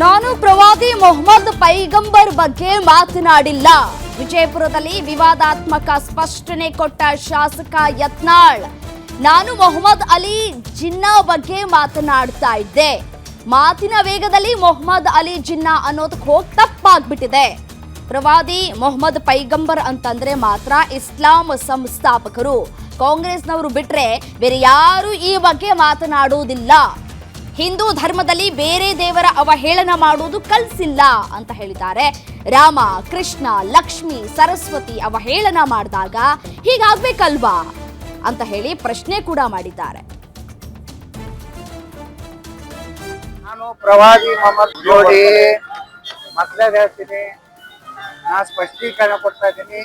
ನಾನು ಪ್ರವಾದಿ ಮೊಹಮ್ಮದ್ ಪೈಗಂಬರ್ ಬಗ್ಗೆ ಮಾತನಾಡಿಲ್ಲ. ವಿಜಯಪುರದಲ್ಲಿ ವಿವಾದಾತ್ಮಕ ಸ್ಪಷ್ಟನೆ ಕೊಟ್ಟ ಶಾಸಕ ಯತ್ನಾಳ್, ನಾನು ಮೊಹಮ್ಮದ್ ಅಲಿ ಜಿನ್ನಾ ಬಗ್ಗೆ ಮಾತನಾಡ್ತಾ ಇದ್ದೆ. ಮಾತಿನ ವೇಗದಲ್ಲಿ ಮೊಹಮ್ಮದ್ ಅಲಿ ಜಿನ್ನಾ ಅನ್ನೋದಕ್ಕೆ ಹೋಗಿ ತಪ್ಪಾಗ್ಬಿಟ್ಟಿದೆ. ಪ್ರವಾದಿ ಮೊಹಮ್ಮದ್ ಪೈಗಂಬರ್ ಅಂತಂದ್ರೆ ಮಾತ್ರ ಇಸ್ಲಾಂ ಸಂಸ್ಥಾಪಕರು. ಕಾಂಗ್ರೆಸ್ನವರು ಬಿಟ್ರೆ ಬೇರೆ ಯಾರು ಈ ಬಗ್ಗೆ ಮಾತನಾಡುವುದಿಲ್ಲ. ಹಿಂದೂ ಧರ್ಮದಲ್ಲಿ ಬೇರೆ ದೇವರ ಅವಹೇಳನ ಮಾಡುವುದು ಕಲ್ಸಿಲ್ಲ ಅಂತ ಹೇಳಿದ್ದಾರೆ. ರಾಮ, ಕೃಷ್ಣ, ಲಕ್ಷ್ಮಿ, ಸರಸ್ವತಿ ಅವಹೇಳನ ಮಾಡಿದಾಗ ಹೀಗಾಗ್ಬೇಕಲ್ವಾ ಅಂತ ಹೇಳಿ ಪ್ರಶ್ನೆ ಕೂಡ ಮಾಡಿದ್ದಾರೆ. ನಾನು ಪ್ರವಾದಿ ಮೊಹಮ್ಮದ್ ಜೋಡಿ ಮಕ್ಕಳೇ ಹೇಳ್ತೀನಿ. ನಾ ಸ್ಪಷ್ಟೀಕರಣ ಕೊಡ್ತಾ ಇದ್ದೀನಿ.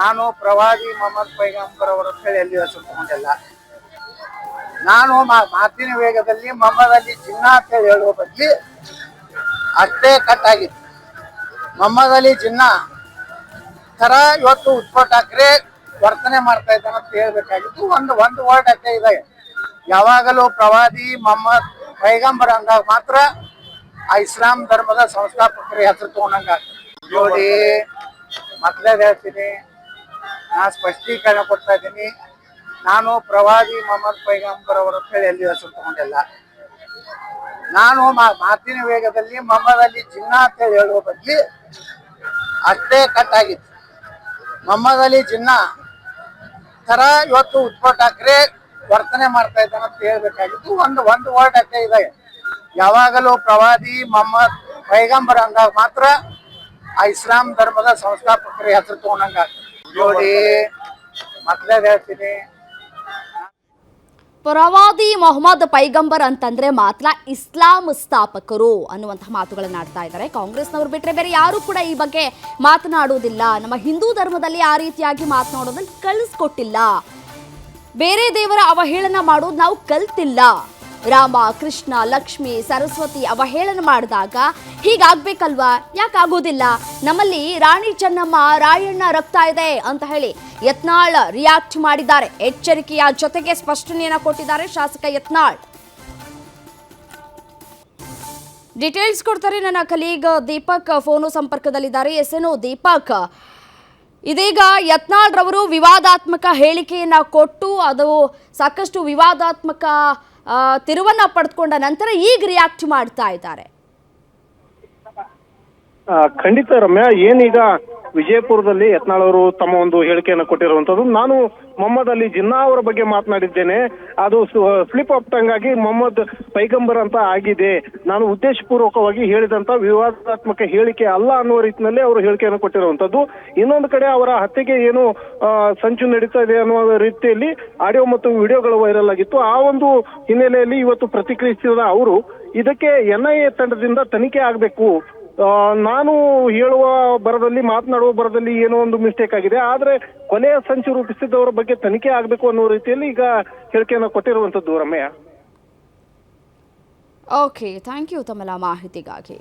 ನಾನು ಪ್ರವಾದಿ ಮೊಹಮ್ಮದ್ ಪೈಗಂಬರ್ ಅವರ ಹೇಳಿ ಎಲ್ಲಿ ಹೆಸರು ತಗೊಂಡಿಲ್ಲ. ನಾನು ಮಾತಿನ ವೇಗದಲ್ಲಿ ಮಮ್ಮದಲ್ಲಿ ಚಿನ್ನ ಅಂತ ಹೇಳಿ ಹೇಳುವ ಬಗ್ಗೆ ಅಷ್ಟೇ ಕಟ್ ಆಗಿತ್ತು. ಮಮ್ಮದಲ್ಲಿ ಚಿನ್ನ ತರ ಇವತ್ತು ಉದ್ಭವ್ ಠಾಕ್ರೆ ವರ್ತನೆ ಮಾಡ್ತಾ ಇದ್ದಾನೆ ಅಂತ ಹೇಳ್ಬೇಕಾಗಿತ್ತು. ಒಂದು ಒಂದು ವರ್ಡ್ ಅಷ್ಟೇ ಇದೆ. ಯಾವಾಗಲೂ ಪ್ರವಾದಿ ಮೊಹಮ್ಮದ್ ಪೈಗಂಬರ್ ಅಂದಾಗ ಮಾತ್ರ ಆ ಇಸ್ಲಾಂ ಧರ್ಮದ ಸಂಸ್ಥಾಪಕರ ಹೆಸರು ತಗೊಂಡಂಗ ನೋಡಿ ಮತ್ತೆ ಹೇಳ್ತೀನಿ, ನಾ ಸ್ಪಷ್ಟೀಕರಣ ಕೊಡ್ತಾ ಇದ್ದೀನಿ. ನಾನು ಪ್ರವಾದಿ ಮೊಹಮ್ಮದ್ ಪೈಗಂಬರ್ ಅವರ ಹೇಳಿ ಎಲ್ಲಿ ಹೆಸರು ತಗೊಂಡಿಲ್ಲ. ನಾನು ಮಾತಿನ ವೇಗದಲ್ಲಿ ಮೊಹಮ್ಮದ್ ಅಲಿ ಜಿನ್ನಾ ಅಂತ ಹೇಳಿ ಹೇಳುವ ಬದಲಿ ಅಷ್ಟೇ ಕಟ್ ಆಗಿತ್ತು. ಮೊಹಮ್ಮದ್ ಅಲಿ ಜಿನ್ನಾ ತರ ಇವತ್ತು ಉತ್ಪಟ್ ಠಾಕ್ರೆ ವರ್ತನೆ ಮಾಡ್ತಾ ಇದ್ದಾನೆ ಅಂತ ಹೇಳ್ಬೇಕಾಗಿತ್ತು. ಒಂದು ಒಂದು ವರ್ಡ್ ಅಷ್ಟೇ ಇದೆ. ಯಾವಾಗಲೂ ಪ್ರವಾದಿ ಮೊಹಮ್ಮದ್ ಪೈಗಂಬರ್ ಅಂದಾಗ ಮಾತ್ರ ಆ ಇಸ್ಲಾಂ ಧರ್ಮದ ಸಂಸ್ಥಾಪಕರ ಹೆಸರು ತಗೊಂಡಂಗ ನೋಡಿ ಮತ್ತೆ ಹೇಳ್ತೀನಿ. ಪ್ರವಾದಿ ಮೊಹಮ್ಮದ್ ಪೈಗಂಬರ್ ಅಂತಂದ್ರೆ ಮಾತ್ರ ಇಸ್ಲಾಂ ಸ್ಥಾಪಕರು ಅನ್ನುವಂತಹ ಮಾತುಗಳನ್ನು ಆಡ್ತಾ ಇದ್ದಾರೆ. ಕಾಂಗ್ರೆಸ್ನವರು ಬಿಟ್ಟರೆ ಬೇರೆ ಯಾರು ಕೂಡ ಈ ಬಗ್ಗೆ ಮಾತನಾಡುವುದಿಲ್ಲ. ನಮ್ಮ ಹಿಂದೂ ಧರ್ಮದಲ್ಲಿ ಆ ರೀತಿಯಾಗಿ ಮಾತನಾಡೋದನ್ನು ಕಳಿಸ್ಕೊಟ್ಟಿಲ್ಲ ಬೇರೆ ದೇವರ ಅವಹೇಳನ ಮಾಡೋದು ನಾವು ಕಲ್ತಿಲ್ಲ. ರಾಮ, ಕೃಷ್ಣ, ಲಕ್ಷ್ಮಿ, ಸರಸ್ವತಿ ಅವಹೇಳನ ಮಾಡಿದಾಗ ಹೀಗಾಗ್ಬೇಕಲ್ವಾ? ಯಾಕಾಗೋದಿಲ್ಲ ನಮ್ಮಲ್ಲಿ ರಾಣಿ ಚೆನ್ನಮ್ಮ, ರಾಯಣ್ಣ ರಕ್ತ ಇದೆ ಅಂತ ಹೇಳಿ ಯತ್ನಾಳ್ ರಿಯಾಕ್ಟ್ ಮಾಡಿದ್ದಾರೆ. ಎಚ್ಚರಿಕೆಯ ಜೊತೆಗೆ ಸ್ಪಷ್ಟನೆಯನ್ನು ಕೊಟ್ಟಿದ್ದಾರೆ ಶಾಸಕ ಯತ್ನಾಳ್. ಡೀಟೇಲ್ಸ್ ಕೊಡ್ತಾರೆ ನನ್ನ ಕಲೀಗ್ ದೀಪಕ್. ಫೋನು ಸಂಪರ್ಕದಲ್ಲಿದ್ದಾರೆ. ಎಸ್ಎನ್ಒ ದೀಪಕ್. ಇದೀಗ ಯತ್ನಾಳ್ ರವರು ವಿವಾದಾತ್ಮಕ ಹೇಳಿಕೆಯನ್ನ ಕೊಟ್ಟು ಅದು ಸಾಕಷ್ಟು ವಿವಾದಾತ್ಮಕ ತಿರುವನ್ನ ಪಡೆದುಕೊಂಡ ನಂತರ ಈಗ ರಿಯಾಕ್ಟ್ ಮಾಡ್ತಾ ಇದ್ದಾರೆ. ಖಂಡಿತ ರಮ್ಯಾ ಏನೀಗ ವಿಜಯಪುರದಲ್ಲಿ ಯತ್ನಾಳ್ ಅವರು ತಮ್ಮ ಒಂದು ಹೇಳಿಕೆಯನ್ನು ಕೊಟ್ಟಿರುವಂತದ್ದು, ನಾನು ಮೊಹಮ್ಮದ್ ಅಲಿ ಜಿನ್ನಾ ಅವರ ಬಗ್ಗೆ ಮಾತನಾಡಿದ್ದೇನೆ. ಅದು ಸ್ಲಿಪ್ ಆಫ್ ಟಂಗ್ ಆಗಿ ಮೊಹಮ್ಮದ್ ಪೈಗಂಬರ್ ಅಂತ ಆಗಿದೆ. ನಾನು ಉದ್ದೇಶಪೂರ್ವಕವಾಗಿ ಹೇಳಿದಂತ ವಿವಾದಾತ್ಮಕ ಹೇಳಿಕೆ ಅಲ್ಲ ಅನ್ನುವ ರೀತಿಯಲ್ಲಿ ಅವರು ಹೇಳಿಕೆಯನ್ನು ಕೊಟ್ಟಿರುವಂತದ್ದು. ಇನ್ನೊಂದು ಕಡೆ ಅವರ ಹತ್ಯೆಗೆ ಏನು ಸಂಚು ನಡೀತಾ ಇದೆ ಅನ್ನುವ ರೀತಿಯಲ್ಲಿ ಆಡಿಯೋ ಮತ್ತು ವಿಡಿಯೋಗಳು ವೈರಲ್ ಆಗಿತ್ತು. ಆ ಒಂದು ಹಿನ್ನೆಲೆಯಲ್ಲಿ ಇವತ್ತು ಪ್ರತಿಕ್ರಿಯಿಸಿದ ಅವರು, ಇದಕ್ಕೆ ಎನ್ಐಎ ತಂಡದಿಂದ ತನಿಖೆ ಆಗಬೇಕು. ನಾನು ಹೇಳುವ ಬರದಲ್ಲಿ, ಮಾತನಾಡುವ ಬರದಲ್ಲಿ ಏನೋ ಒಂದು ಮಿಸ್ಟೇಕ್ ಆಗಿದೆ. ಆದ್ರೆ ಕೊನೆಯ ಸಂಚು ರೂಪಿಸಿದವರ ಬಗ್ಗೆ ತನಿಖೆ ಆಗಬೇಕು ಅನ್ನೋ ರೀತಿಯಲ್ಲಿ ಈಗ ಹೇಳಿಕೆಯನ್ನು ಕೊಟ್ಟಿರುವಂತದ್ದು ರಮ್ಯ. ಓಕೆ ಥ್ಯಾಂಕ್ ಯು ತಮಲ ಮಾಹಿತಿಗಾಗಿ.